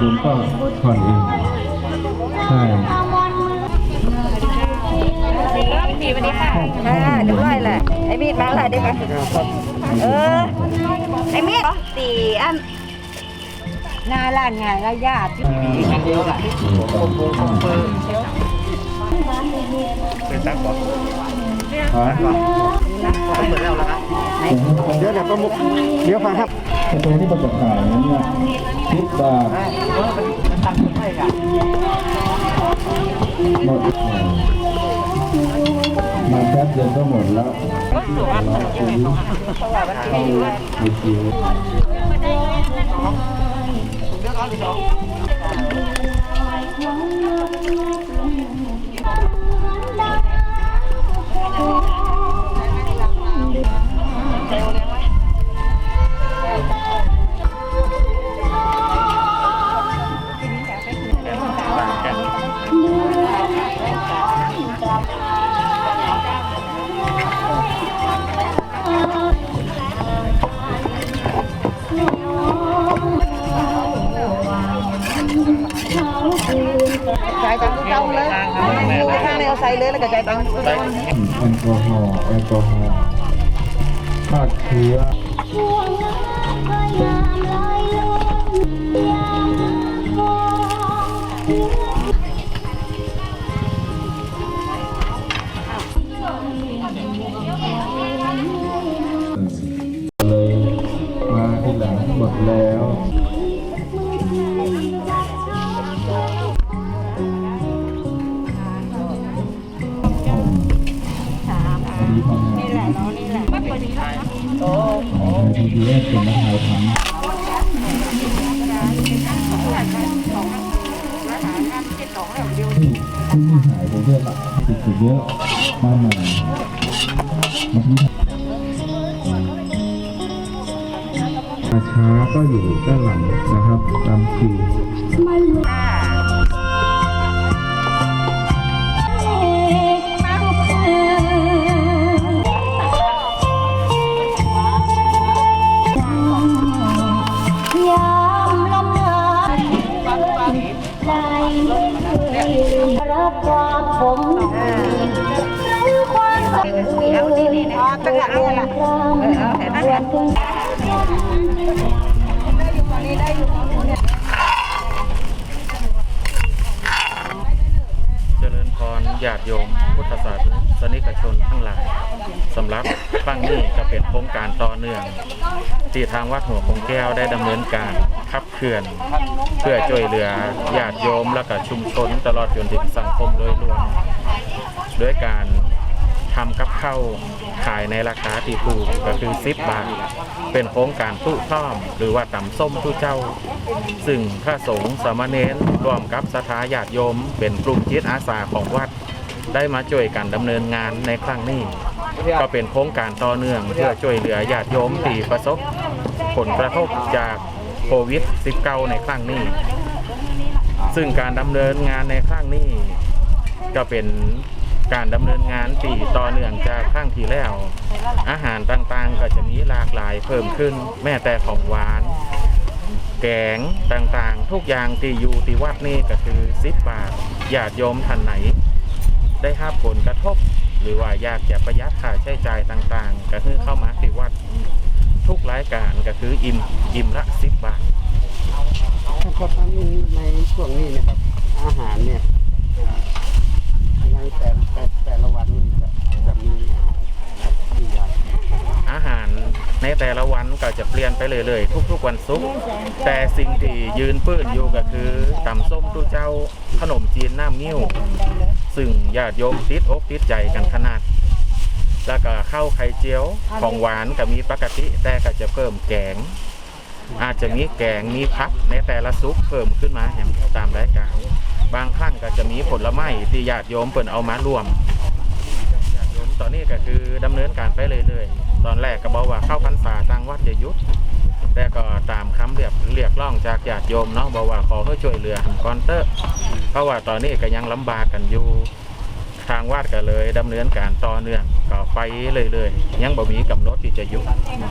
ลุงก็ผ่อนเองใช่ดีวันนี้ค่ะอ่าเรียบร้อยแหละ ไอ้มีดมาอะไรได้ปะเออ ไอ้มีดตีอันหน้าร้านงานระยะที่อันเดียวแหละเป็นตักบอก เดแล้วแล้วครับเดี๋ยวเดี๋ยวประมุกเดี๋ยวฟังครับเป็นตัวที่ประกอบขายนั้นเนี่ยคิดบาทมันตักไม่ใช่อะหมดมาแป๊บเดียวก็หมดแล้วราคุยเข้าในคิวต่ จ่ายตังค์ทุกเจ้าเลยอยู่ข้างในเอาใส่เลยแล้วก็จ่ายตังค์ทุกเจ้าแอลกอฮอล์แอลกอฮอล์ฆ่าเชื้อ ของทีเดียวเป็นมะพร้าวทั้งที่ที่หายไปเยอะละติดเยอะมาใหม่มางทีมาช้าก็อยู่ด้านหลังนะครับตามคิว ความผมรือความสับสนเอานี่นี่นะตั้งหลักนี่แหละครามรวมถึงเจริญพรญาติโยม พุทธศาสนิกชนทั้งหลายสำหรับฟังนี้ก็เป็นโครงการต่อเนื่อง ที่ทางวัดหัวคงแก้วได้ดำเนินการขับ เขื่อน เพื่อช่วยเหลือญาติโยมและก็ชุมชนตลอดจนถึงสังคมโดยรวมด้วยการทำกับข้าวขายในราคาที่ถูกก็คือ 10 บาท เป็นโครงการตู้ท่อม หรือว่าตำส้มตู้เจ้า ซึ่งพระสงฆ์สามเณรร่วมกับสถาญาติโยม เป็นกลุ่มจิตอาสาของวัด ได้มาช่วยกันดำเนินงานในครั้งนี้ ก็เป็นโครงการต่อเนื่องเพื่อช่วยเหลือญาติโยมที่ประสบผลกระทบจาก โควิด -19 ในครั้งนี้ ซึ่งการดำเนินงานในครั้งนี้ ก็เป็นการดำเนินงานตีต่อเนื่องจากครั้งที่แล้ว อาหารต่างๆก็จะมีหลากหลายเพิ่มขึ้น แม้แต่ของหวาน แกงต่างๆ ทุกอย่างที่อยู่ที่วัดนี่ก็คือสิบบาทญาติโยมท่านไหน ได้รับผลกระทบ หรือว่าอยากจะประหยัดค่าใช้จ่ายต่างๆ ก็คือเข้ามาที่วัด ทุกรายการก็คืออิ่มอิ่มละสิบบาทครับอันนี้ในช่วงนี้นะครับ อาหารเนี่ยในแต่แต่แต่ละวันนี่จะจะมีกี่อย่างอาหารในแต่ละวันก็จะเปลี่ยนไปเรื่อยๆทุก ๆ วันศุกร์แต่สิ่งที่ยืนปื้นอยู่ก็คือตำส้มตู้เจ้าขนมจีนน้ำนิ้ว ซึ่งญาติโยมติดอกติดใจกันขนาด แล้วก็ข้าวไข่เจียวของหวานก็มีปกติ แต่ก็จะเพิ่มแกง อาจจะมีแกงมีพักในแต่ละซุปเพิ่มขึ้นมาแหมตามรายการบางครั้งก็จะมีผลไม้ที่ญาติโยมเปิ่นเอามารวมญาติโยมตอนนี้ก็คือดำเนินการไปเรื่อยๆตอนแรกก็บอกว่าเข้าพรรษาทางวัดจะหยุดแต่ก็ตามคำเรียกเรียกร้องจากญาติโยมเนาะบอกว่าขอให้ช่วยเหลือหันก่อนเตอะเพราะว่าตอนนี้ก็ยังลำบากกันอยู่ ทางวาดก็เลยดำเนินการต่อเนื่องก็ไปเรื่อยๆ ยังบ่มีกำหนดที่จะยุบ